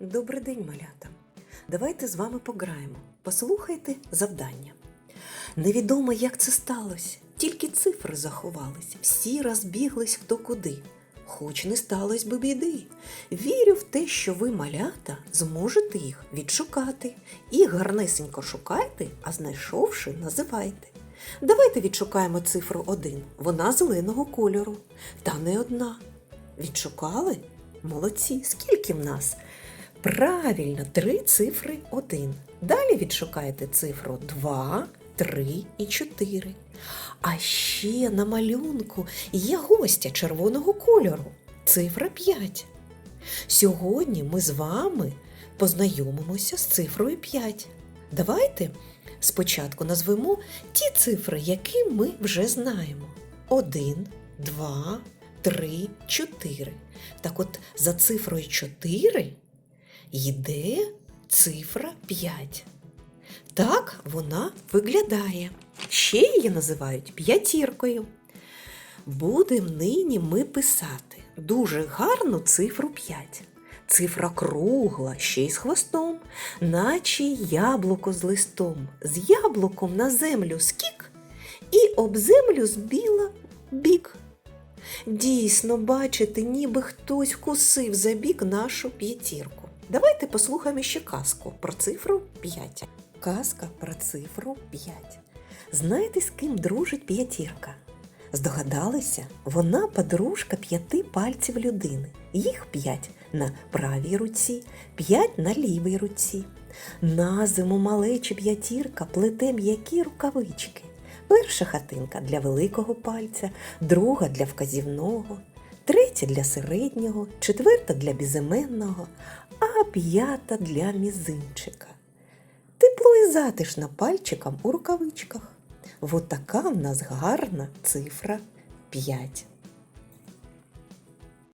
Добрий день, малята. Давайте з вами пограємо. Послухайте завдання. Невідомо, як це сталося, тільки цифри заховались, всі розбіглись хто куди. Хоч не сталося би біди. Вірю в те, що ви, малята, зможете їх відшукати. І гарнесенько шукайте, а знайшовши, називайте. Давайте відшукаємо цифру 1. Вона зеленого кольору. Та не одна. Відшукали? Молодці. Скільки в нас? Правильно, три цифри 1. Далі відшукаєте цифру 2, 3 і 4. А ще на малюнку є гостя червоного кольору. Цифра 5. Сьогодні ми з вами познайомимося з цифрою 5. Давайте спочатку назвемо ті цифри, які ми вже знаємо: 1, 2, 3, 4. Так от за цифрою 4 йде цифра 5. Так вона виглядає. Ще її називають п'ятіркою. Будемо нині ми писати дуже гарну цифру 5. Цифра кругла, ще й з хвостом, наче яблуко з листом. З яблуком на землю скік і об землю збіла бік. Дійсно, бачите, ніби хтось вкусив за бік нашу п'ятірку. Давайте послухаємо ще казку про цифру 5. Казка про цифру 5. Знаєте, з ким дружить п'ятірка? Здогадалися, вона подружка п'яти пальців людини. Їх п'ять на правій руці, п'ять на лівій руці. На зиму малечі п'ятірка плете м'які рукавички. Перша хатинка для великого пальця, друга для вказівного, третя для середнього, четверта для безіменного, а п'ята для мізинчика. Тепло і затишно пальчикам у рукавичках. Вот така в нас гарна цифра 5.